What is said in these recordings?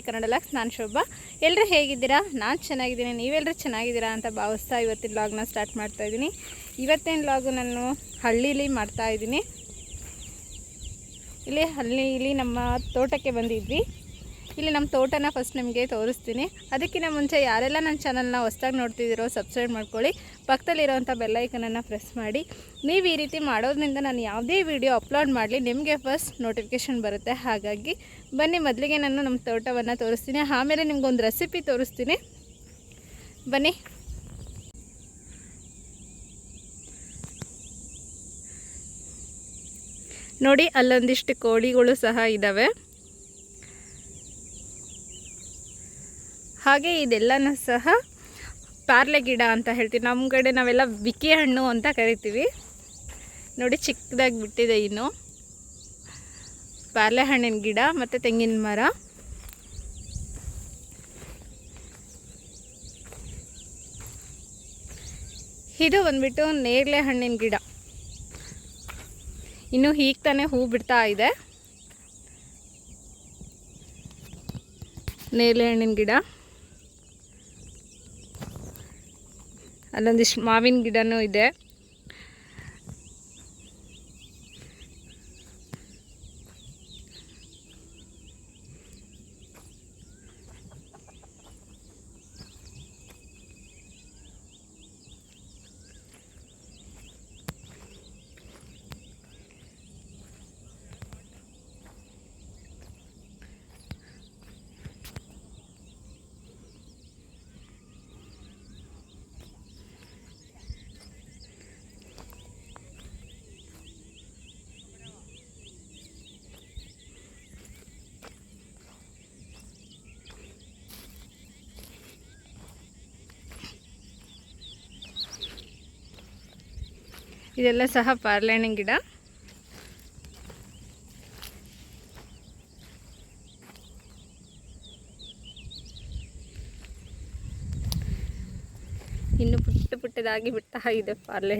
Kannada lux ನಾನು ಶೋಭಾ. ಎಲ್ಲರೂ ಹೇಗಿದ್ದೀರಾ? ನಾನು ಚೆನ್ನಾಗಿದ್ದೀನಿ. ನೀವೆಲ್ಲರೂ ಚೆನ್ನಾಗಿದ್ದೀರಾ ಅಂತ ಭಾವಿಸ್ತಾ ಇವತ್ತಿನ ಲಾಗ್ನ ಸ್ಟಾರ್ಟ್ ಮಾಡ್ತಾ ಇದ್ದೀನಿ. ಇವತ್ತಿನ ಲಾಗು ನಾನು? ಹಳ್ಳೀಲಿ ಮಾಡ್ತಾ ಇದ್ದೀನಿ. ಇಲ್ಲಿ ಹಳ್ಳಿಲಿ ನಮ್ಮ ತೋಟಕ್ಕೆ ಬಂದಿದ್ವಿ. ಇಲ್ಲಿ ನಮ್ಮ ತೋಟನ ಫಸ್ಟ್ ನಿಮಗೆ ತೋರಿಸ್ತೀನಿ. ಅದಕ್ಕಿಂತ ಮುಂಚೆ ಯಾರೆಲ್ಲ ನನ್ನ ಚಾನಲ್ನ ಹೊಸ್ದಾಗಿ ನೋಡ್ತಿದ್ದೀರೋ ಸಬ್ಸ್ಕ್ರೈಬ್ ಮಾಡ್ಕೊಳ್ಳಿ. ಪಕ್ಕದಲ್ಲಿರೋವಂಥ ಬೆಲ್ಲೈಕನನ್ನು ಪ್ರೆಸ್ ಮಾಡಿ. ನೀವು ಈ ರೀತಿ ಮಾಡೋದ್ರಿಂದ ನಾನು ಯಾವುದೇ ವಿಡಿಯೋ ಅಪ್ಲೋಡ್ ಮಾಡಲಿ, ನಿಮಗೆ ಫಸ್ಟ್ ನೋಟಿಫಿಕೇಷನ್ ಬರುತ್ತೆ. ಹಾಗಾಗಿ ಬನ್ನಿ, ಮೊದಲಿಗೆ ನಾನು ನಮ್ಮ ತೋಟವನ್ನು ತೋರಿಸ್ತೀನಿ. ಆಮೇಲೆ ನಿಮಗೊಂದು ರೆಸಿಪಿ ತೋರಿಸ್ತೀನಿ. ಬನ್ನಿ. ನೋಡಿ, ಅಲ್ಲೊಂದಿಷ್ಟು ಕೋಳಿಗಳು ಸಹ ಇದ್ದಾವೆ ಹಾಗೆ ಇದೆಲ್ಲನೂ ಸಹ ಪಾರ್ಲೆ ಗಿಡ ಅಂತ ಹೇಳ್ತೀವಿ. ನಮ್ಮ ಕಡೆ ನಾವೆಲ್ಲ ಬಿಕ್ಕಿ ಹಣ್ಣು ಅಂತ ಕರಿತೀವಿ. ನೋಡಿ ಚಿಕ್ಕದಾಗಿ ಬಿಟ್ಟಿದೆ ಇನ್ನು. ಪಾರ್ಲೆ ಹಣ್ಣಿನ ಗಿಡ ಮತ್ತು ತೆಂಗಿನ ಮರ. ಇದು ಬಂದ್ಬಿಟ್ಟು ನೇರಳೆ ಹಣ್ಣಿನ ಗಿಡ. ಇನ್ನು ಹೀಗೆ ತಾನೇ ಹೂ ಬಿಡ್ತಾ ಇದೆ. ನೇರಳೆ ಹಣ್ಣಿನ ಗಿಡ. ಅಲ್ಲೊಂದಿಷ್ಟು ಮಾವಿನ ಗಿಡನೂ ಇದೆ. ಇದೆಲ್ಲ ಸಹ ಪಾರ್ಲೆ ಹಣ್ಣಿನ ಗಿಡ. ಇನ್ನು ಪುಟ್ಟ ಪುಟ್ಟದಾಗಿ ಬಿಡ್ತಾ ಇದೆ ಪಾರ್ಲೆ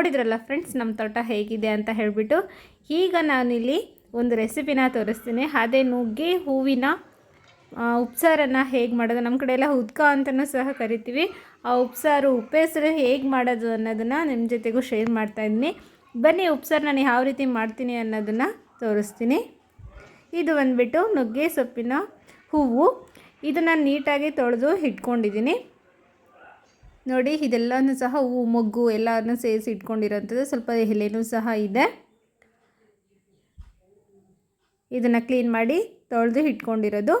ನೋಡಿದ್ರಲ್ಲ ಫ್ರೆಂಡ್ಸ್ ನಮ್ಮ ತೋಟ ಹೇಗಿದೆ ಅಂತ ಹೇಳಿಬಿಟ್ಟು ಈಗ ನಾನಿಲ್ಲಿ ಒಂದು ರೆಸಿಪಿನ ತೋರಿಸ್ತೀನಿ. ಅದೇ ನುಗ್ಗೆ, ಹೂವಿನ ಉಪ್ಸಾರನ್ನು ಹೇಗೆ ಮಾಡೋದು ನಮ್ಮ ಕಡೆ ಎಲ್ಲ ಉದ್ಕ ಅಂತಲೂ ಸಹ ಕರಿತೀವಿ. ಆ ಉಪ್ಸಾರು ಉಪ್ಪೆಸರು ಹೇಗೆ ಮಾಡೋದು ಅನ್ನೋದನ್ನು ನಿಮ್ಮ ಜೊತೆಗೂ ಶೇರ್ ಮಾಡ್ತಾಯಿದ್ದೀನಿ ಬನ್ನಿ ಉಪ್ಸಾರು ನಾನು ಯಾವ ರೀತಿ ಮಾಡ್ತೀನಿ ಅನ್ನೋದನ್ನು ತೋರಿಸ್ತೀನಿ. ಇದು ಬಂದ್ಬಿಟ್ಟು ನುಗ್ಗೆ ಸೊಪ್ಪಿನ ಹೂವು. ಇದನ್ನು ನೀಟಾಗಿ ತೊಳೆದು ಇಟ್ಕೊಂಡಿದ್ದೀನಿ. ನೋಡಿ, ಇದೆಲ್ಲನೂ ಸಹ ಹೂವು ಮೊಗ್ಗು ಎಲ್ಲನೂ ಸೇರಿಸಿ ಇಟ್ಕೊಂಡಿರೋಂಥದ್ದು ಸ್ವಲ್ಪ ಎಲೆನೂ ಸಹ ಇದೆ. ಇದನ್ನು ಕ್ಲೀನ್ ಮಾಡಿ ತೊಳೆದು ಇಟ್ಕೊಂಡಿರೋದು.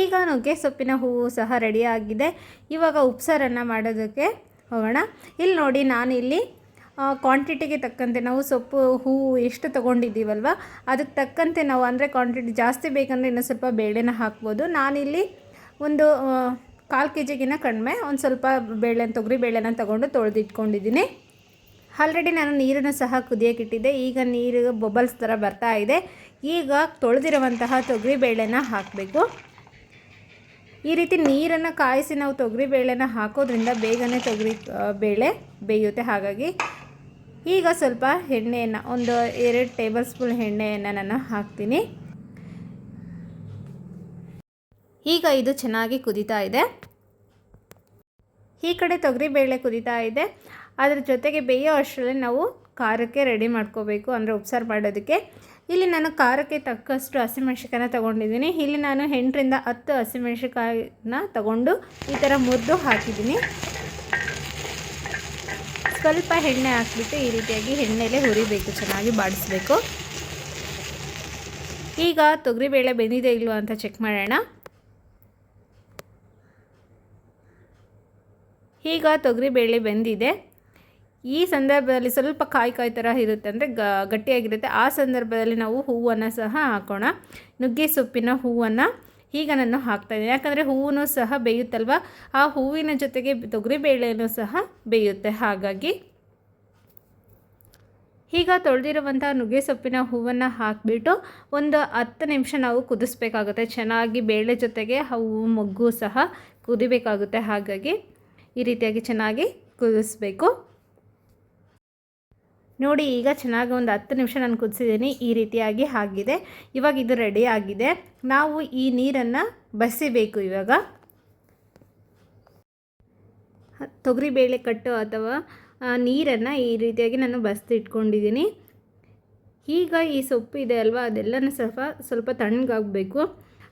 ಈಗ ನುಗ್ಗೆ ಸೊಪ್ಪಿನ ಹೂವು ಸಹ ರೆಡಿಯಾಗಿದೆ ಇವಾಗ ಉಪ್ಸಾರನ್ನು ಮಾಡೋದಕ್ಕೆ ಹೋಗೋಣ. ಇಲ್ಲಿ ನೋಡಿ, ನಾನಿಲ್ಲಿ ಕ್ವಾಂಟಿಟಿಗೆ ತಕ್ಕಂತೆ ನಾವು ಸೊಪ್ಪು ಹೂವು ಎಷ್ಟು ತೊಗೊಂಡಿದ್ದೀವಲ್ವ? ಅದಕ್ಕೆ ತಕ್ಕಂತೆ ನಾವು, ಅಂದರೆ ಕ್ವಾಂಟಿಟಿ ಜಾಸ್ತಿ ಬೇಕಂದರೆ ಇನ್ನೂ ಸ್ವಲ್ಪ ಬೇಳೆನ ಹಾಕ್ಬೋದು. ನಾನಿಲ್ಲಿ ಒಂದು ಕಾಲು ಕೆ ಜಿಗಿನ್ನ ಕಡಿಮೆ, ಒಂದು ಸ್ವಲ್ಪ ಬೇಳೆನ ತೊಗರಿ, ಬೇಳೆನ ತೊಗೊಂಡು ತೊಳೆದಿಟ್ಕೊಂಡಿದ್ದೀನಿ. ಆಲ್ರೆಡಿ ನಾನು ನೀರನ್ನು ಸಹ ಕುದಿಯೋಕ್ಕಿಟ್ಟಿದ್ದೆ ಈಗ ನೀರು ಬಬಲ್ಸ್ ಥರ ಬರ್ತಾ ಇದೆ. ಈಗ ತೊಳೆದಿರುವಂತಹ ತೊಗರಿ, ಬೇಳೆನ ಹಾಕಬೇಕು. ಈ ರೀತಿ ನೀರನ್ನು ಕಾಯಿಸಿ ನಾವು ತೊಗರಿ, ಬೇಳೆನ ಹಾಕೋದ್ರಿಂದ ಬೇಗನೆ ತೊಗರಿ ಬೇಳೆ ಬೇಯುತ್ತೆ. ಹಾಗಾಗಿ ಈಗ ಸ್ವಲ್ಪ ಎಣ್ಣೆಯನ್ನು, ಒಂದು ಎರಡು ಟೇಬಲ್ ಸ್ಪೂನ್ ಎಣ್ಣೆಯನ್ನು ನಾನು ಹಾಕ್ತೀನಿ. ಈಗ ಇದು ಚೆನ್ನಾಗಿ ಕುದೀತಾ ಇದೆ. ಈ ಕಡೆ ತೊಗರಿಬೇಳೆ ಕುದೀತಾ ಇದೆ. ಅದರ ಜೊತೆಗೆ ಬೇಯೋ ಅಷ್ಟರಲ್ಲಿ ನಾವು ಖಾರಕ್ಕೆ ರೆಡಿ ಮಾಡ್ಕೋಬೇಕು ಅಂದರೆ ಉಪ್ಸಾರು ಮಾಡೋದಕ್ಕೆ. ಇಲ್ಲಿ ನಾನು ಖಾರಕ್ಕೆ ತಕ್ಕಷ್ಟು ಹಸಿಮೆಣ್ಸಿಕಾಯನ್ನ ತೊಗೊಂಡಿದ್ದೀನಿ. ಇಲ್ಲಿ ನಾನು ಎಂಟರಿಂದ ಹತ್ತು ಹಸಿಮೆಣ್ಸಿಕಾಯನ್ನ ತಗೊಂಡು ಈ ಥರ ಮುರಿದು ಹಾಕಿದ್ದೀನಿ. ಸ್ವಲ್ಪ ಎಣ್ಣೆ ಹಾಕಿಬಿಟ್ಟು ಈ ರೀತಿಯಾಗಿ ಎಣ್ಣೆಲೆ ಹುರಿಬೇಕು, ಚೆನ್ನಾಗಿ ಬಾಡಿಸ್ಬೇಕು. ಈಗ ತೊಗರಿಬೇಳೆ ಬೆಂದಿದೆ ಇಲ್ವಾ ಅಂತ ಚೆಕ್ ಮಾಡೋಣ. ಈಗ ತೊಗರಿಬೇಳೆ ಬೆಂದಿದೆ. ಈ ಸಂದರ್ಭದಲ್ಲಿ ಸ್ವಲ್ಪ ಕಾಯಿ ಕಾಯಿ ಥರ ಇರುತ್ತೆ ಅಂದರೆ ಗ, ಗಟ್ಟಿಯಾಗಿರುತ್ತೆ. ಆ ಸಂದರ್ಭದಲ್ಲಿ ನಾವು ಹೂವನ್ನು ಸಹ ಹಾಕೋಣ. ನುಗ್ಗೆ ಸೊಪ್ಪಿನ ಹೂವನ್ನು ಈಗ ನಾನು ಹಾಕ್ತಾಯಿದ್ದೀನಿ ಯಾಕಂದರೆ ಹೂವು ಸಹ ಬೇಯುತ್ತಲ್ವ? ಆ ಹೂವಿನ ಜೊತೆಗೆ ತೊಗರಿಬೇಳೆನೂ ಸಹ ಬೇಯುತ್ತೆ. ಹಾಗಾಗಿ ಈಗ ತೊಳೆದಿರುವಂಥ ನುಗ್ಗೆ ಸೊಪ್ಪಿನ ಹೂವನ್ನು ಹಾಕಿಬಿಟ್ಟು ಒಂದು ಹತ್ತು ನಿಮಿಷ ನಾವು ಕುದಿಸ್ಬೇಕಾಗುತ್ತೆ. ಚೆನ್ನಾಗಿ ಬೇಳೆ ಜೊತೆಗೆ ಹೂವು, ಮೊಗ್ಗು ಸಹ ಕುದಿಬೇಕಾಗುತ್ತೆ. ಹಾಗಾಗಿ ಈ ರೀತಿಯಾಗಿ ಚೆನ್ನಾಗಿ ಕುದಿಸ್ಬೇಕು. ನೋಡಿ, ಈಗ ಚೆನ್ನಾಗಿ ಒಂದು ಹತ್ತು ನಿಮಿಷ ನಾನು ಕುದಿಸಿದ್ದೀನಿ. ಈ ರೀತಿಯಾಗಿ ಆಗಿದೆ. ಇವಾಗ ಇದು ರೆಡಿ ಆಗಿದೆ. ನಾವು ಈ ನೀರನ್ನು ಬಸಿಬೇಕು ಇವಾಗ. ತೊಗರಿಬೇಳೆ ಕಟ್ಟು ಅಥವಾ ನೀರನ್ನು ಈ ರೀತಿಯಾಗಿ ನಾನು ಬಸ್ದಿಟ್ಕೊಂಡಿದ್ದೀನಿ ಈಗ ಈ ಸೊಪ್ಪು ಇದೆ ಅಲ್ವಾ? ಅದೆಲ್ಲನೂ ಸ್ವಲ್ಪ ಸ್ವಲ್ಪ ತಣ್ಣಗಾಗಬೇಕು.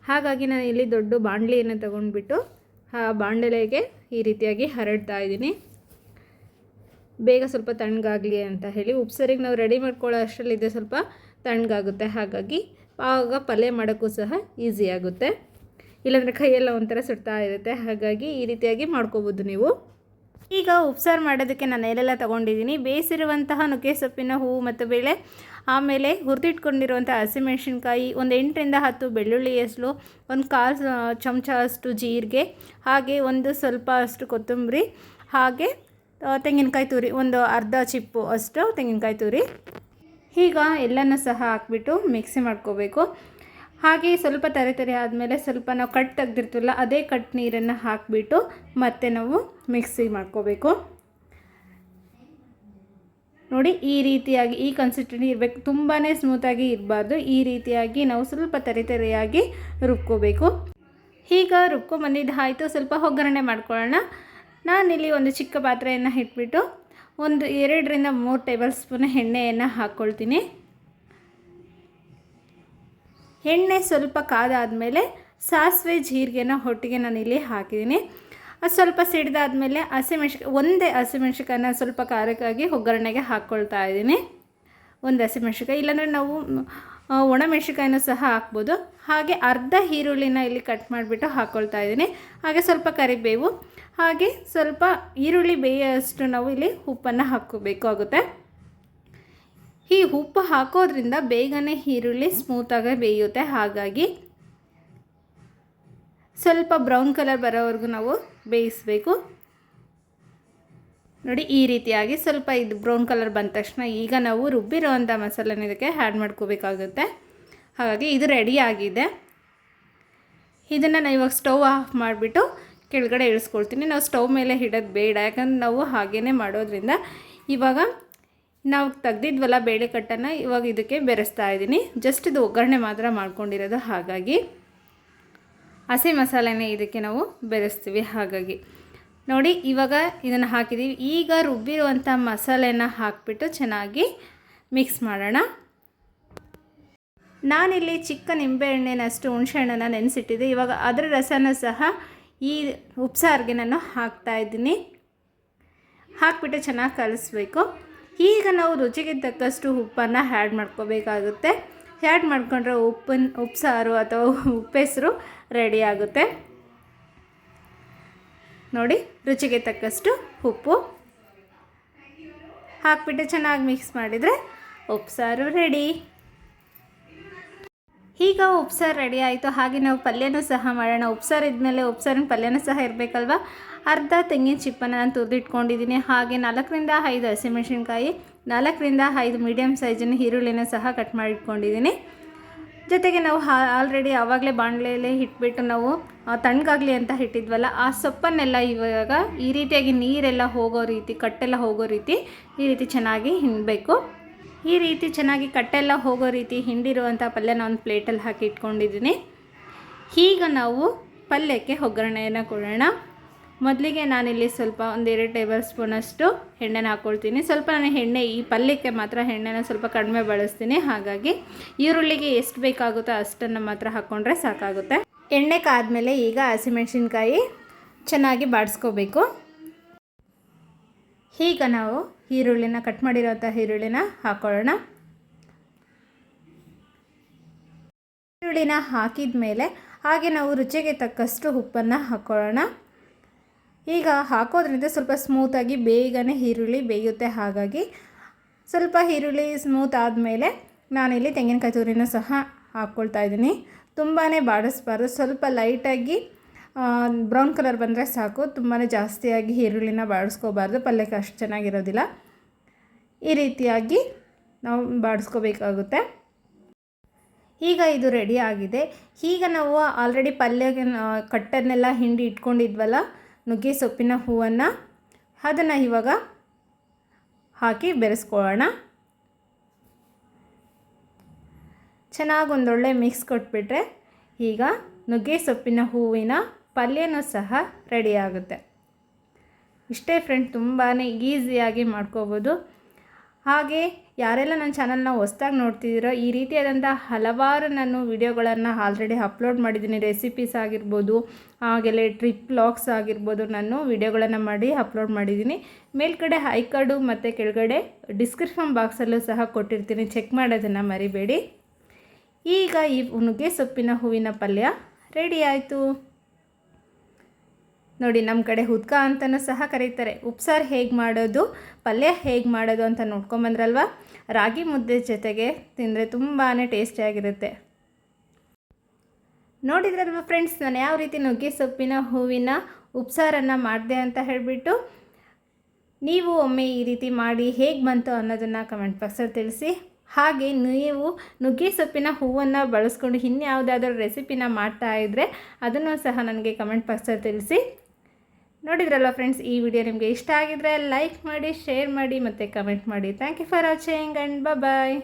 ಹಾಗಾಗಿ ನಾನು ಇಲ್ಲಿ ದೊಡ್ಡ ಬಾಣಲಿಯನ್ನು ತಗೊಂಡ್ಬಿಟ್ಟು ಆ ಬಾಣಲೆಗೆ ಈ ರೀತಿಯಾಗಿ ಹರಡ್ತಾ ಇದ್ದೀನಿ. ಬೇಗ ಸ್ವಲ್ಪ ತಣ್ಣಗಾಗಲಿ ಅಂತ ಹೇಳಿ ಉಪ್ಸರಿಗೆ ನಾವು ರೆಡಿ ಮಾಡ್ಕೊಳ್ಳೋ ಅಷ್ಟರಲ್ಲಿ ಇದು ಸ್ವಲ್ಪ ತಣ್ಣಗಾಗುತ್ತೆ. ಹಾಗಾಗಿ ಆವಾಗ ಪಲ್ಯ ಮಾಡೋಕ್ಕೂ ಸಹ ಈಸಿ ಆಗುತ್ತೆ. ಇಲ್ಲಾಂದರೆ ಕೈಯೆಲ್ಲ ಒಂಥರ ಸುಡ್ತಾ ಇರುತ್ತೆ. ಹಾಗಾಗಿ ಈ ರೀತಿಯಾಗಿ ಮಾಡ್ಕೋಬೋದು ನೀವು. ಈಗ ಉಪ್ಸಾರು ಮಾಡೋದಕ್ಕೆ ನಾನು ಏನೆಲ್ಲ ತೊಗೊಂಡಿದ್ದೀನಿ. ಬೇಯಿಸಿರುವಂತಹ ನುಗ್ಗೆ ಸೊಪ್ಪಿನ ಹೂವು ಮತ್ತು ಬೇಳೆ ಆಮೇಲೆ ಹುರಿದಿಟ್ಕೊಂಡಿರುವಂಥ ಹಸಿಮೆಣಸಿನ್ಕಾಯಿ, ಒಂದು ಎಂಟರಿಂದ ಹತ್ತು ಬೆಳ್ಳುಳ್ಳಿ ಹೆಸರು ಒಂದು ಕಾಲು ಚಮಚ ಅಷ್ಟು ಜೀರಿಗೆ, ಹಾಗೆ ಒಂದು ಸ್ವಲ್ಪ ಅಷ್ಟು ಕೊತ್ತಂಬರಿ, ಹಾಗೆ ತೆಂಗಿನಕಾಯಿ ತುರಿ, ಒಂದು ಅರ್ಧ ಚಿಪ್ಪು ಅಷ್ಟು ತೆಂಗಿನಕಾಯಿ ತುರಿ. ಈಗ ಎಲ್ಲನೂ ಸಹ ಹಾಕ್ಬಿಟ್ಟು ಮಿಕ್ಸಿ ಮಾಡ್ಕೋಬೇಕು. ಹಾಗೆ ಸ್ವಲ್ಪ ತರೆ ತರೆ ಆದಮೇಲೆ ಸ್ವಲ್ಪ ನಾವು ಕಟ್ ತೆಗ್ದಿರ್ತೀವಲ್ಲ, ಅದೇ ಕಟ್ ನೀರನ್ನು ಹಾಕಿಬಿಟ್ಟು ಮತ್ತೆ ನಾವು ಮಿಕ್ಸಿ ಮಾಡ್ಕೋಬೇಕು. ನೋಡಿ ಈ ರೀತಿಯಾಗಿ ಈ ಕನ್ಸಿಸ್ಟೆನ್ಸಿ ಇರಬೇಕು. ತುಂಬಾ ಸ್ಮೂತಾಗಿ ಇರಬಾರ್ದು. ಈ ರೀತಿಯಾಗಿ ನಾವು ಸ್ವಲ್ಪ ತರಿತರಿಯಾಗಿ ರುಬ್ಕೋಬೇಕು. ಈಗ ರುಬ್ಕೊಂಬಂದಿದ್ದು ಆಯಿತು. ಸ್ವಲ್ಪ ಒಗ್ಗರಣೆ ಮಾಡ್ಕೊಳ್ಳೋಣ. ನಾನಿಲ್ಲಿ ಒಂದು ಚಿಕ್ಕ ಪಾತ್ರೆಯನ್ನು ಇಟ್ಬಿಟ್ಟು ಒಂದು ಎರಡರಿಂದ ಮೂರು ಟೇಬಲ್ ಸ್ಪೂನ್ ಎಣ್ಣೆಯನ್ನು ಹಾಕ್ಕೊಳ್ತೀನಿ. ಎಣ್ಣೆ ಸ್ವಲ್ಪ ಕಾದಾದಮೇಲೆ ಸಾಸಿವೆ, ಜೀರಿಗೆನ ಒಟ್ಟಿಗೆ ಇಲ್ಲಿ ಹಾಕಿದ್ದೀನಿ. ಅದು ಸ್ವಲ್ಪ ಸಿಡ್ದಾದ್ಮೇಲೆ ಹಸಿಮೆಣ್ಸಿಕಾಯಿ ಒಂದೇ ಹಸಿಮೆಣ್ಸಿಕಾಯನ್ನ ಸ್ವಲ್ಪ ಖಾರಕ್ಕಾಗಿ ಒಗ್ಗರಣೆಗೆ ಹಾಕ್ಕೊಳ್ತಾ ಇದ್ದೀನಿ. ಒಂದು ಹಸಿಮೆಣ್ಸಿಕಾಯಿ ಇಲ್ಲಾಂದರೆ ನಾವು ಒಣ ಒಣಮೆಣ್ಸಿಕಾಯಿನೂ ಸಹ ಹಾಕ್ಬೋದು. ಹಾಗೆ ಅರ್ಧ ಈರುಳ್ಳಿನ ಇಲ್ಲಿ ಕಟ್ ಮಾಡಿಬಿಟ್ಟು ಹಾಕ್ಕೊಳ್ತಾ ಇದ್ದೀನಿ. ಹಾಗೆ ಸ್ವಲ್ಪ ಕರಿಬೇವು, ಹಾಗೆ ಸ್ವಲ್ಪ ಈರುಳ್ಳಿ ಬೇಯೋಷ್ಟು ನಾವು ಇಲ್ಲಿ ಉಪ್ಪನ್ನು ಆಗುತ್ತೆ. ಈ ಉಪ್ಪು ಹಾಕೋದ್ರಿಂದ ಬೇಗನೆ ಈರುಳ್ಳಿ ಸ್ಮೂತಾಗಿ ಬೇಯುತ್ತೆ. ಹಾಗಾಗಿ ಸ್ವಲ್ಪ ಬ್ರೌನ್ ಕಲರ್ ಬರೋವರೆಗೂ ನಾವು ಬೇಯಿಸಬೇಕು. ನೋಡಿ, ಈ ರೀತಿಯಾಗಿ ಸ್ವಲ್ಪ ಇದು ಬ್ರೌನ್ ಕಲರ್ ಬಂದ ತಕ್ಷಣ ಈಗ ನಾವು ರುಬ್ಬಿರೋವಂಥ ಮಸಾಲೆನ ಇದಕ್ಕೆ ಆ್ಯಡ್ ಮಾಡ್ಕೋಬೇಕಾಗುತ್ತೆ. ಹಾಗಾಗಿ ಇದು ರೆಡಿ ಆಗಿದೆ. ಇದನ್ನು ನಾನು ಇವಾಗ ಸ್ಟವ್ ಆಫ್ ಮಾಡಿಬಿಟ್ಟು ಕೆಳಗಡೆ ಇಳಿಸ್ಕೊಳ್ತೀನಿ. ನಾವು ಸ್ಟವ್ ಮೇಲೆ ಇಡೋದು ಬೇಡ, ಯಾಕಂದ್ರೆ ನಾವು ಹಾಗೇ ಮಾಡೋದ್ರಿಂದ ಇವಾಗ ನಾವು ತೆಗ್ದಿದ್ವಲ್ಲ ಬೇಳೆಕಟ್ಟನ್ನು ಇವಾಗ ಇದಕ್ಕೆ ಬೆರೆಸ್ತಾ ಇದ್ದೀನಿ. ಜಸ್ಟ್ ಇದು ಒಗ್ಗರಣೆ ಮಾತ್ರ ಮಾಡ್ಕೊಂಡಿರೋದು ಹಾಗಾಗಿ. ಹಸಿ ಮಸಾಲೆನೇ ಇದಕ್ಕೆ ನಾವು ಬೆರೆಸ್ತೀವಿ ಹಾಗಾಗಿ. ನೋಡಿ, ಇವಾಗ ಇದನ್ನು ಹಾಕಿದ್ದೀವಿ ಈಗ ರುಬ್ಬಿರುವಂಥ ಮಸಾಲೆನ ಹಾಕಿಬಿಟ್ಟು ಚೆನ್ನಾಗಿ ಮಿಕ್ಸ್ ಮಾಡೋಣ. ನಾನಿಲ್ಲಿ ಚಿಕ್ಕ ನಿಂಬೆಹಣ್ಣಿನಷ್ಟು ಹುಣಸೆಹಣ್ಣನ್ನು ನೆನೆಸಿಟ್ಟಿದ್ದೆ. ಇವಾಗ ಅದರ ರಸನ ಸಹ ಈ ಉಪ್ಸಾರಿಗೆ ನಾನು ಹಾಕ್ತಾಯಿದ್ದೀನಿ ಹಾಕಿಬಿಟ್ಟು ಚೆನ್ನಾಗಿ ಕಲಿಸ್ಬೇಕು. ಈಗ ನಾವು ರುಚಿಗೆ ತಕ್ಕಷ್ಟು ಉಪ್ಪನ್ನು ಆ್ಯಡ್ ಮಾಡ್ಕೋಬೇಕಾಗುತ್ತೆ. ಆ್ಯಡ್ ಮಾಡಿಕೊಂಡ್ರೆ ಉಪ್ಪನ್ನು ಉಪ್ಸಾರು ಅಥವಾ ಉಪ್ಪೆಸರು ರೆಡಿ ಆಗುತ್ತೆ. ನೋಡಿ, ರುಚಿಗೆ ತಕ್ಕಷ್ಟು ಉಪ್ಪು. ಹಾಕ್ಬಿಟ್ಟು ಚೆನ್ನಾಗಿ ಮಿಕ್ಸ್ ಮಾಡಿದರೆ ಉಪ್ಸಾರು ರೆಡಿ. ಈಗ ಉಪ್ಸಾರು ರೆಡಿ ಆಯಿತು. ಹಾಗೆ ನಾವು ಪಲ್ಯನೂ ಸಹ ಮಾಡೋಣ. ಉಪ್ಸಾರು ಇದ್ಮೇಲೆ ಉಪ್ಸಾರಿನ ಪಲ್ಯನೂ ಸಹ ಇರಬೇಕಲ್ವ? ಅರ್ಧ ತೆಂಗಿನ ಚಿಪ್ಪನ್ನು ನಾನು ತುರಿದಿಟ್ಕೊಂಡಿದ್ದೀನಿ. ಹಾಗೆ ನಾಲ್ಕರಿಂದ ಐದು ಹಸಿಮೆಣಸಿನ್ಕಾಯಿ, ನಾಲ್ಕರಿಂದ ಐದು ಮೀಡಿಯಮ್ ಸೈಜಿನ ಈರುಳ್ಳಿನ ಸಹ ಕಟ್ ಮಾಡಿಟ್ಕೊಂಡಿದ್ದೀನಿ. ಜೊತೆಗೆ ನಾವು ಆಲ್ರೆಡಿ ಆವಾಗಲೇ ಬಾಣಲೆಯಲ್ಲೇ ಇಟ್ಬಿಟ್ಟು ನಾವು ತಣ್ಣಗಾಗಲಿ ಅಂತ ಇಟ್ಟಿದ್ವಲ್ಲ ಆ ಸೊಪ್ಪನ್ನೆಲ್ಲ ಇವಾಗ ಈ ರೀತಿಯಾಗಿ ನೀರೆಲ್ಲ ಹೋಗೋ ರೀತಿ, ಕಟ್ಟೆಲ್ಲ ಹೋಗೋ ರೀತಿ, ಈ ರೀತಿ ಚೆನ್ನಾಗಿ ಹಿಂಡಬೇಕು. ಈ ರೀತಿ ಚೆನ್ನಾಗಿ ಕಟ್ಟೆಲ್ಲ ಹೋಗೋ ರೀತಿ ಹಿಂಡಿರುವಂಥ ಪಲ್ಯನ ಒಂದು ಪ್ಲೇಟಲ್ಲಿ ಹಾಕಿ ಇಟ್ಕೊಂಡಿದ್ದೀನಿ. ಈಗ ನಾವು ಪಲ್ಯಕ್ಕೆ ಒಗ್ಗರಣೆಯನ್ನು ಕೊಡೋಣ. ಮೊದಲಿಗೆ ನಾನಿಲ್ಲಿ ಸ್ವಲ್ಪ ಒಂದೆರಡು ಟೇಬಲ್ ಸ್ಪೂನಷ್ಟು ಎಣ್ಣೆನ ಹಾಕ್ಕೊಳ್ತೀನಿ ಸ್ವಲ್ಪ ನಾನು ಎಣ್ಣೆ ಈ ಪಲ್ಯಕ್ಕೆ ಮಾತ್ರ ಎಣ್ಣೆನ ಸ್ವಲ್ಪ ಕಡಿಮೆ ಬಳಸ್ತೀನಿ. ಹಾಗಾಗಿ ಈರುಳ್ಳಿಗೆ ಎಷ್ಟು ಬೇಕಾಗುತ್ತೋ ಅಷ್ಟನ್ನು ಮಾತ್ರ ಹಾಕ್ಕೊಂಡ್ರೆ ಸಾಕಾಗುತ್ತೆ. ಎಣ್ಣೆ ಕಾದಮೇಲೆ ಈಗ ಹಸಿಮೆಣ್ಸಿನ್ಕಾಯಿ ಚೆನ್ನಾಗಿ ಬಾಡಿಸ್ಕೋಬೇಕು. ಈಗ ನಾವು ಈರುಳ್ಳಿನ ಕಟ್ ಮಾಡಿರೋಂಥ ಈರುಳ್ಳಿನ ಹಾಕ್ಕೊಳ್ಳೋಣ ಈರುಳ್ಳಿನ ಹಾಕಿದ ಮೇಲೆ ಹಾಗೆ ನಾವು ರುಚಿಗೆ ತಕ್ಕಷ್ಟು ಉಪ್ಪನ್ನು ಹಾಕ್ಕೊಳ್ಳೋಣ ಈಗ ಹಾಕೋದ್ರಿಂದ ಸ್ವಲ್ಪ ಸ್ಮೂತಾಗಿ ಬೇಗನೆ ಈರುಳ್ಳಿ ಬೇಯುತ್ತೆ. ಹಾಗಾಗಿ ಸ್ವಲ್ಪ ಈರುಳ್ಳಿ ಸ್ಮೂತ್ ಆದಮೇಲೆ ನಾನಿಲ್ಲಿ ತೆಂಗಿನಕಾಯಿ ತುರಿನ ಸಹ ಹಾಕ್ಕೊಳ್ತಾ ಇದ್ದೀನಿ. ತುಂಬಾ ಬಾಡಿಸ್ಬಾರ್ದು. ಸ್ವಲ್ಪ ಲೈಟಾಗಿ ಬ್ರೌನ್ ಕಲರ್ ಬಂದರೆ ಸಾಕು. ತುಂಬಾ ಜಾಸ್ತಿಯಾಗಿ ಈರುಳ್ಳಿನ ಬಾಡಿಸ್ಕೋಬಾರ್ದು. ಪಲ್ಯಕ್ಕೆ ಅಷ್ಟು ಚೆನ್ನಾಗಿರೋದಿಲ್ಲ. ಈ ರೀತಿಯಾಗಿ ನಾವು ಬಾಡಿಸ್ಕೋಬೇಕಾಗುತ್ತೆ. ಈಗ ಇದು ರೆಡಿ ಆಗಿದೆ. ಈಗ ನಾವು ಆಲ್ರೆಡಿ ಪಲ್ಯಗೆ ಕಟ್ಟನ್ನೆಲ್ಲ ಹಿಂಡಿ ಇಟ್ಕೊಂಡಿದ್ವಲ್ಲ ನುಗ್ಗೆ ಸೊಪ್ಪಿನ ಹೂವನ್ನು ಅದನ್ನು ಇವಾಗ ಹಾಕಿ ಬೆರೆಸ್ಕೊಳ್ಳೋಣ. ಚೆನ್ನಾಗಿ ಒಂದೊಳ್ಳೆ ಮಿಕ್ಸ್ ಕೊಟ್ಬಿಟ್ರೆ ಈಗ ನುಗ್ಗೆ ಸೊಪ್ಪಿನ ಹೂವಿನ ಪಲ್ಯನೂ ಸಹ ರೆಡಿ ಆಗುತ್ತೆ. ಇಷ್ಟೇ ಫ್ರೆಂಡ್ ತುಂಬಾ ಈಸಿಯಾಗಿ ಮಾಡ್ಕೋಬೋದು. ಹಾಗೆ ಯಾರೆಲ್ಲ ನನ್ನ ಚಾನಲ್ನ ಹೊಸ್ದಾಗಿ ನೋಡ್ತಿದ್ದೀರೋ, ಈ ರೀತಿಯಾದಂಥ ಹಲವಾರು ನಾನು ವಿಡಿಯೋಗಳನ್ನು ಆಲ್ರೆಡಿ ಅಪ್ಲೋಡ್ ಮಾಡಿದ್ದೀನಿ. ರೆಸಿಪೀಸ್ ಆಗಿರ್ಬೋದು, ಹಾಗೆಲ್ಲ ಟ್ರಿಪ್ ಲಾಕ್ಸ್ ಆಗಿರ್ಬೋದು, ನಾನು ವಿಡಿಯೋಗಳನ್ನು ಮಾಡಿ ಅಪ್ಲೋಡ್ ಮಾಡಿದ್ದೀನಿ. ಮೇಲ್ಗಡೆ ಕಾರ್ಡು ಮತ್ತು ಕೆಳಗಡೆ ಡಿಸ್ಕ್ರಿಪ್ಷನ್ ಬಾಕ್ಸಲ್ಲೂ ಸಹ ಕೊಟ್ಟಿರ್ತೀನಿ. ಚೆಕ್ ಮಾಡೋದನ್ನು ಮರಿಬೇಡಿ. ಈಗ ಈ ನುಗ್ಗೆ ಸೊಪ್ಪಿನ ಹೂವಿನ ಪಲ್ಯ ರೆಡಿ ಆಯಿತು. ನೋಡಿ ನಮ್ಮ ಕಡೆ ಹುದ್ಕ ಅಂತಲೂ ಸಹ ಕರೀತಾರೆ. ಉಪ್ಸಾರು ಹೇಗೆ ಮಾಡೋದು, ಪಲ್ಯ ಹೇಗೆ ಮಾಡೋದು ಅಂತ ನೋಡ್ಕೊಂಬಂದ್ರಲ್ವ ರಾಗಿ ಮುದ್ದೆ ಜೊತೆಗೆ ತಿಂದರೆ ತುಂಬಾ ಟೇಸ್ಟಿಯಾಗಿರುತ್ತೆ ನೋಡಿದ್ರಲ್ವ ಫ್ರೆಂಡ್ಸ್, ನಾನು ಯಾವ ರೀತಿ ನುಗ್ಗೆ ಸೊಪ್ಪಿನ, ಹೂವಿನ ಉಪ್ಸಾರನ್ನು ಮಾಡಿದೆ ಅಂತ ಹೇಳಿಬಿಟ್ಟು? ನೀವು ಒಮ್ಮೆ ಈ ರೀತಿ ಮಾಡಿ ಹೇಗೆ ಬಂತು ಅನ್ನೋದನ್ನು ಕಮೆಂಟ್ ಬಾಕ್ಸಲ್ಲಿ ತಿಳಿಸಿ. ಹಾಗೆ ನೀವು ನುಗ್ಗೆ ಸೊಪ್ಪಿನ ಹೂವನ್ನು ಬಳಸ್ಕೊಂಡು ಇನ್ಯಾವುದಾದ್ರೂ ರೆಸಿಪಿನ ಮಾಡ್ತಾ ಇದ್ದರೆ ಅದನ್ನು ಸಹ ನನಗೆ ಕಮೆಂಟ್ ಬಾಕ್ಸಲ್ಲಿ ತಿಳಿಸಿ. ನೋಡಿದ್ರಲ್ಲ ಫ್ರೆಂಡ್ಸ್ ಈ ವಿಡಿಯೋ ನಿಮಗೆ ಇಷ್ಟ ಆಗಿದ್ರೆ ಲೈಕ್ ಮಾಡಿ ಶೇರ್ ಮಾಡಿ ಮತ್ತು ಕಮೆಂಟ್ ಮಾಡಿ. Thank you for watching and bye